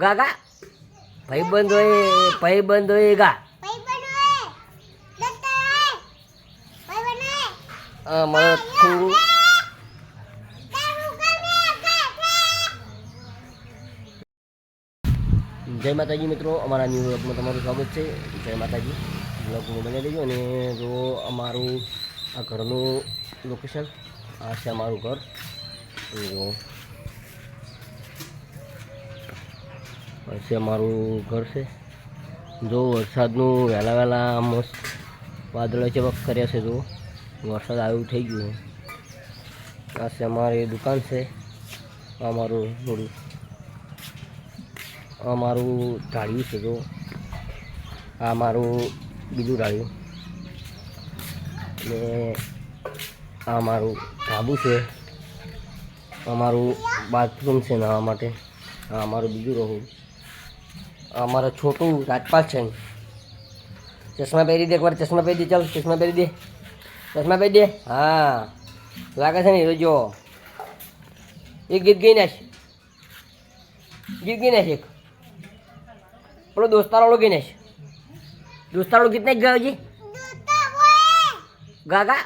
ગા ગા ભાઈબંધ હોય ભાઈબંધ હોય ગા. મારે થોડું જય માતાજી મિત્રો, અમારા ન્યૂ વ્લોગમાં તમારું સ્વાગત છે. જય માતાજી. બ્લોગમાં બની દેજો અને જો અમારું આ ઘરનું લોકેશન આ છે અમારું ઘર. જો આ છે અમારું ઘર છે. જો વરસાદનું વહેલા વહેલા મસ્ત વાદળો ચમક કર્યા છે, જો. વરસાદ આવ્યું થઈ ગયું. આ અમારી દુકાન છે. અમારું થોડું આ મારું ઢાળ્યું છે, જો. આ મારું બીજું ઢાળ્યું અને આ મારું ધાબુ છે. અમારું બાથરૂમ છે નાવા માટે. આ અમારું બીજું રહું. આ મારું છોટું રાજપાલ છે ચશ્મા પહેરી દે એકવાર ચશ્મા પહેરી દે ચાલ ચશ્મા પહેરી દે. ચશ્મા પહેરી દે? હા. લાગે છે ને એ જો એક ગીત ગઈ નાખ. ગીત ગઈ નાખ એક. પેલો દોસ્તારો ગઈ નાખ. દોસ્તારો ગીત નાખ ગયો હજી ગા ગા.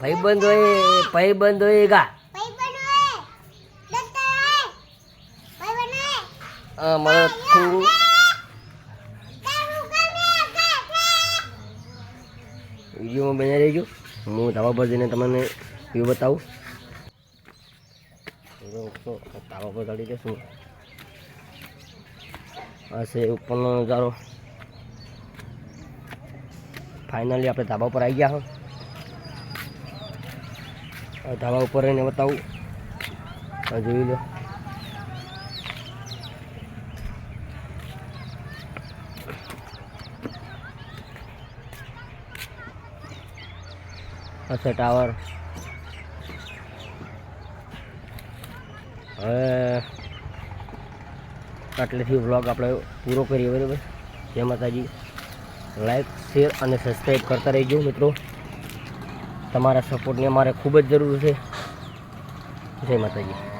ભાઈબંધ હોય ભાઈબંધ હોય ગા. આ મારે થોડું વિડીયોમાં બની રહેજો. હું ધાબા પર જઈને તમને વ્યૂ બતાવું. ધાબા પર ચડી જશું આ છે ઉપરનો નજારો. ફાઇનલી આપણે ધાબા ઉપર આવી ગયા હા. ધાબા ઉપર રહીને બતાવું. જોઈ લો. આ ટાવર. હવે આટલેથી વ્લોગ આપણે પૂરો કરીએ, બરાબર? જય માતાજી. લાઈક શેર અને સબસ્ક્રાઈબ કરતા રહેજો, મિત્રો. તમારા સપોર્ટની અમારે ખૂબ જ જરૂર છે. જય માતાજી.